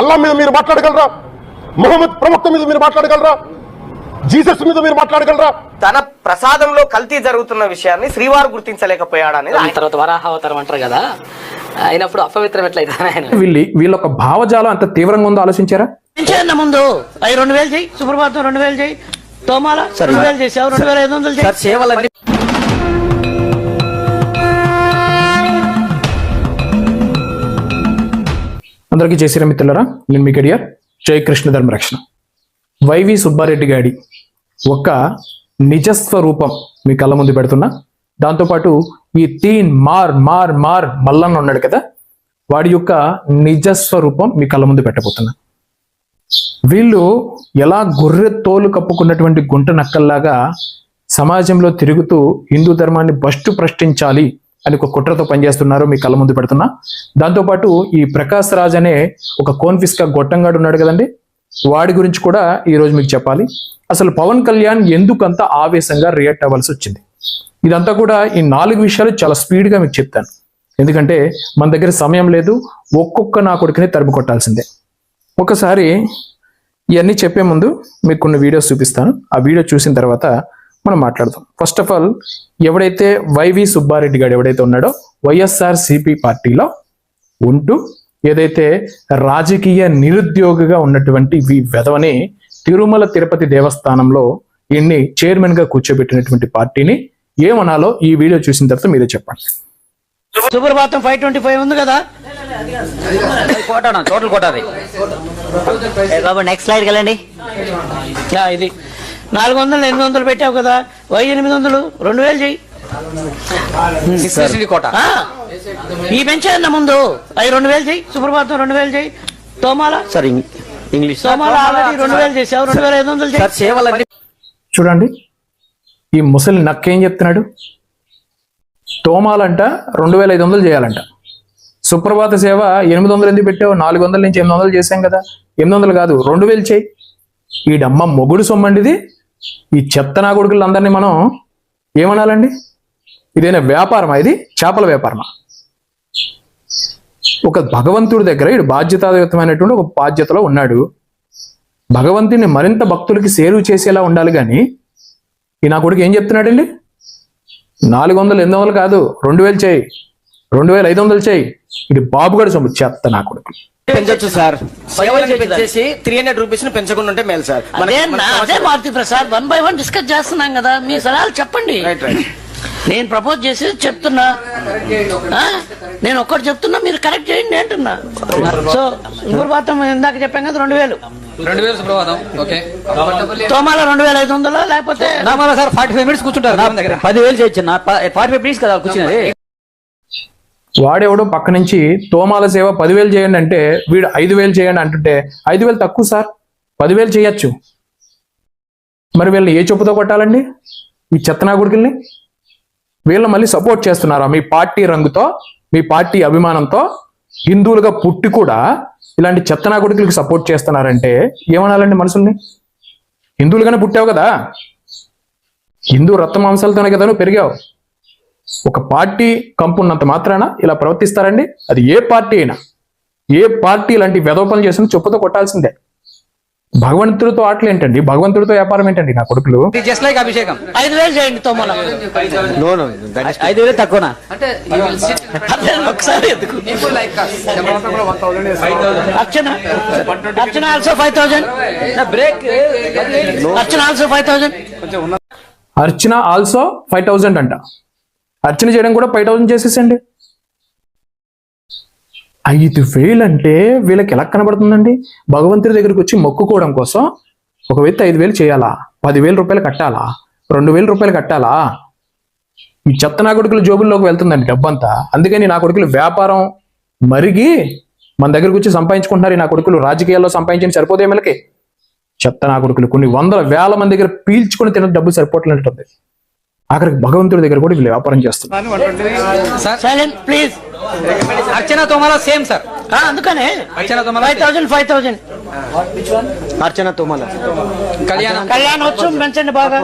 అల్లా మీద మీరు మాట్లాడగలరా? మొహమ్మద్ ప్రవక్త మీద మీరు మాట్లాడగలరా? జీసస్ మీద మీరు మాట్లాడగలరా? తన ప్రసాదంలో కల్తీ జరుగుతున్న విషయాన్ని శ్రీవారు గుర్తించలేకపోయాడని దాని తర్వాత వరాహావతారం అంటారు కదా. అయినప్పుడు అపవిత్రం ఎట్లయితే వీళ్ళ వీళ్ళ ఒక భావజాలం అంత తీవ్రంగా ఉందో ఆలోచించారా? ముందు? అవి రెండు వేలు చేయి సుప్రభాతం రెండు వేలు చేయి తోమాల రెండు వేలు చేసావు రెండు వేల ఐదు వందలు చేయి. సేవలన్నీ అందరికీ చేసిన మిత్రులరా నేను మీ గడియార్. జై కృష్ణ ధర్మరక్షణ వైవి సుబ్బారెడ్డి గాడి ఒక నిజస్వరూపం మీ కళ్ళ ముందు పెడుతున్నా. దాంతోపాటు ఈ తీన్ మార్ మార్ మార్ మల్లన్న ఉన్నాడు కదా వాడి యొక్క నిజస్వరూపం మీ కళ్ళ ముందు పెట్టబోతున్నా. వీళ్ళు ఎలా గొర్రె తోలు కప్పుకున్నటువంటి గుంట నక్కల్లాగా సమాజంలో తిరుగుతూ హిందూ ధర్మాన్ని బస్టు ప్రశ్నించాలి అని ఒక కుట్రతో పనిచేస్తున్నారు మీ కళ్ళ ముందు పెడుతున్నా. దాంతోపాటు ఈ ప్రకాశ్ రాజ్ అనే ఒక కోన్ఫిస్కా గొట్టంగాడు ఉన్నాడు కదండి. వాడి గురించి కూడా ఈరోజు మీకు చెప్పాలి. అసలు పవన్ కళ్యాణ్ ఎందుకంత ఆవేశంగా రియాక్ట్ అవ్వాల్సి వచ్చింది? ఇదంతా కూడా ఈ నాలుగు విషయాలు చాలా స్పీడ్గా మీకు చెప్తాను. ఎందుకంటే మన దగ్గర సమయం లేదు ఒక్కొక్క నా కొడుకుని తరిమి కొట్టాల్సిందే. ఒకసారి ఇవన్నీ చెప్పే ముందు మీకు కొన్ని వీడియోస్ చూపిస్తాను. ఆ వీడియో చూసిన తర్వాత మనం మాట్లాడదాం. ఫస్ట్ ఆఫ్ ఆల్ ఎవడైతే వైవి సుబ్బారెడ్డి గారు ఎవడైతే ఉన్నాడో వైఎస్ఆర్ సిపి పార్టీలో ఉంటూ ఏదైతే రాజకీయ నిరుద్యోగిగా ఉన్నటువంటి ఈ వెధవని తిరుమల తిరుపతి దేవస్థానంలో ఈయన్ని చైర్మన్గా కూర్చోబెట్టినటువంటి పార్టీని ఏమనాలో ఈ వీడియో చూసిన తర్వాత మీరే చెప్పండి. సుప్రభాతం ఫైవ్ ట్వంటీ ఫైవ్ ఉంది కదా? కోటాను? టోటల్ నెక్స్ట్ స్లైడ్కి వెళ్ళండి. ఇది. నాలుగు వందలు ఎనిమిది వందలు పెట్టావు కదా. వై ఎనిమిది వందలు. రెండు వేలు చెయ్యి. ఈ పెంచేయన్న ముందు? అవి రెండు వేలు చెయ్యి. సుప్రభాతం రెండు వేలు చెయ్యి. తోమాల? సార్ ఇంగ్- ఇంగ్లీష్. తోమాల ఆల్రెడీ రెండు వేలు చేసావు. రెండు వేల ఐదు వందలు సేవలన్నీ చూడండి. ఈ ముసలి నక్కేం చెప్తున్నాడు? తోమాలంట రెండు వేల ఐదు వందలు చేయాలంట. సుప్రభాత సేవ ఎనిమిది వందలు ఎందుకు పెట్టావు? నాలుగు వందల నుంచి ఎనిమిది వందలు చేశాం కదా. ఎనిమిది వందలు కాదు రెండు వేలు చేయి ఈడమ్మ మొగుడు సొమ్మండిది. ఈ చెత్త నా కొడుకులందరినీ మనం ఏమనాలండి? ఇదైనా వ్యాపారమా? ఇది చేపల వ్యాపారమా? ఒక భగవంతుడి దగ్గర ఇడు బాధ్యతాయుతమైనటువంటి ఒక బాధ్యతలో ఉన్నాడు. భగవంతుని మరింత భక్తులకి సేరు చేసేలా ఉండాలి కానీ ఈ నా కొడుకు ఏం చెప్తున్నాడండి? నాలుగు వందలు ఎనిమిది వందలు కాదు రెండు వేలు చేయి రెండు వేల ఐదు వందలు చేయి. ఇది బాబుగడు సొమ్ము చెత్త నా కొడుకు. పెంచొచ్చు సార్. పెంచేసి త్రీ హండ్రెడ్ రూపీస్ని పెంచకుండా ఉంటే మేలు సార్. అదే Maruti Prasad. One by one discuss చేస్తున్నాం కదా. మీ సలహాలు చెప్పండి. రైట్ రైట్ నేను ప్రపోజ్ చేసి చెప్తున్నా? నేను ఒక్కటి చెప్తున్నా మీరు కరెక్ట్ చేయండి అంటున్నా. సో సుప్రభాతం ఇందాక చెప్పాం కదా రెండు వేలు. రెండు వేలు సుప్రభాతం. ఓకే. తోమాల రెండు వేల ఐదు వందలు లేకపోతే నామాల సార్ ఫార్టీ ఫైవ్ మినిట్స్ కూర్చుంటారు. నా దగ్గర పదివేలు చేయొచ్చు నా ఫార్టీ ఫైవ్ మినిట్స్ కదా కూర్చున్నది వాడెవడో పక్క నుంచి తోమాల సేవ పదివేలు చేయండి అంటే వీడు ఐదు వేలు చేయండి అంటుంటే ఐదు వేలు తక్కువ సార్ పదివేలు చేయొచ్చు. మరి వీళ్ళని ఏ చెప్పుతో కొట్టాలండి? ఈ చెత్తనా గుడికల్ని వీళ్ళు మళ్ళీ సపోర్ట్ చేస్తున్నారా? మీ పార్టీ రంగుతో మీ పార్టీ అభిమానంతో హిందువులుగా పుట్టి కూడా ఇలాంటి చెత్తనా గుడికలకి సపోర్ట్ చేస్తున్నారంటే ఏమనాలండి మనుషుల్ని హిందువులుగానే పుట్టావు కదా. హిందూ రక్త మాంసాలతోనే కదా నువ్వు పెరిగావు. ఒక పార్టీ కంపున్నంత మాత్రాన ఇలా ప్రవర్తిస్తారండి. అది ఏ పార్టీ అయినా ఏ పార్టీ ఇలాంటి వెదోపనలు చేసిన చెప్పుతో కొట్టాల్సిందే. భగవంతుడితో ఆటలు ఏంటండి భగవంతుడితో వ్యాపారం ఏంటండి నా కొడుకులు? జస్ట్ లైక్ అభిషేకం. ఐదు వేలు చేయండి తోమాల. ఐదు వేలు తక్కువనా? అదే ఒకసారి ఎందుకు? అర్చన. అర్చన ఆల్సో ఫైవ్ థౌజండ్ బ్రేక్ అర్చన ఆల్సో ఫైవ్ థౌజండ్ అర్చన ఆల్సో ఫైవ్ థౌజండ్ అంట. అర్చన చేయడం కూడా ఫైవ్ థౌజండ్ చేసేసండి ఐదు వేలు అంటే వీళ్ళకి ఎలా కనబడుతుందండి? భగవంతుడి దగ్గరికి వచ్చి మొక్కుకోవడం కోసం ఒక వ్యక్తి ఐదు వేలు చేయాలా? పదివేల రూపాయలు కట్టాలా? రెండు వేల రూపాయలు కట్టాలా? ఈ చెత్త నా కొడుకుల జోబుల్లోకి వెళ్తుందండి డబ్బంతా. అందుకని నా కొడుకులు వ్యాపారం మరిగి మన దగ్గరకు వచ్చి సంపాదించుకుంటున్నారు. నా కొడుకులు రాజకీయాల్లో సంపాదించిన సరిపోతే వీళ్ళకి చెత్త నా కొడుకులు కొన్ని వందల వేల మంది దగ్గర పీల్చుకుని తిన డబ్బు సరిపోవట్లేఉంటుంది ఆఖరికి భగవంతుడి దగ్గర కూడా వీళ్ళు వ్యాపారం చేస్తున్నారు. సైలెంట్ ప్లీజ్ అర్చన తోమాల సేమ్ సార్. అందుకనే. అర్చన తోమాల ఫైవ్ థౌజండ్ ఫైవ్ థౌజండ్ అర్చన తుమ్మల కళ్యాణం కళ్యాణోత్సవం పెంచండి బాగా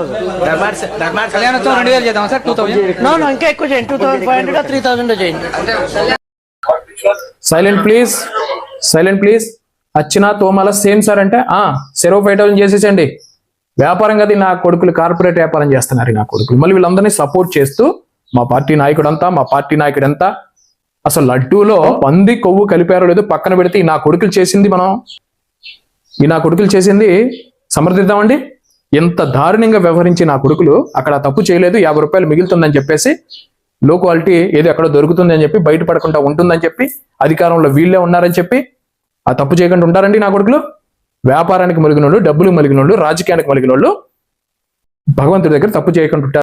కళ్యాణోత్సవం రెండు వేలు చేద్దాం sir? Two thousand no no ఇంకా ఎక్కువ చేయండి. Two thousand five hundred three thousand చేయండి. సైలెంట్ ప్లీజ్ సైలెంట్ ప్లీజ్ అచ్చిన తోమాల సేమ్ సార్ అంటే ఆ సెరవు ఫైవ్ థౌసండ్ చేసేసండి వ్యాపారం కదా నా కొడుకులు కార్పొరేట్ వ్యాపారం చేస్తున్నారు నా కొడుకులు. మళ్ళీ వీళ్ళందరినీ సపోర్ట్ చేస్తూ మా పార్టీ నాయకుడు అంతా మా పార్టీ నాయకుడు అసలు లడ్డూలో పంది కొవ్వు కలిపారో లేదో పక్కన పెడితే ఈ నా కొడుకులు చేసింది మనం. ఈ నా కొడుకులు చేసింది సమర్థిద్దామండి? ఎంత దారుణంగా వ్యవహరించి నా కొడుకులు అక్కడ తప్పు చేయలేదు యాభై రూపాయలు మిగులుతుందని చెప్పేసి లో క్వాలిటీ ఏదో ఎక్కడో దొరుకుతుందని చెప్పి బయటపడకుండా ఉంటుందని చెప్పి అధికారంలో వీళ్ళే ఉన్నారని చెప్పి ఆ తప్పు చేయకుండా ఉంటారండి నా కొడుకులు? వ్యాపారానికి మలిగినోళ్ళు డబ్బులు మలిగినోళ్ళు రాజకీయానికి మలిగినోళ్ళు భగవంతుడి దగ్గర తప్పు చేయకుండా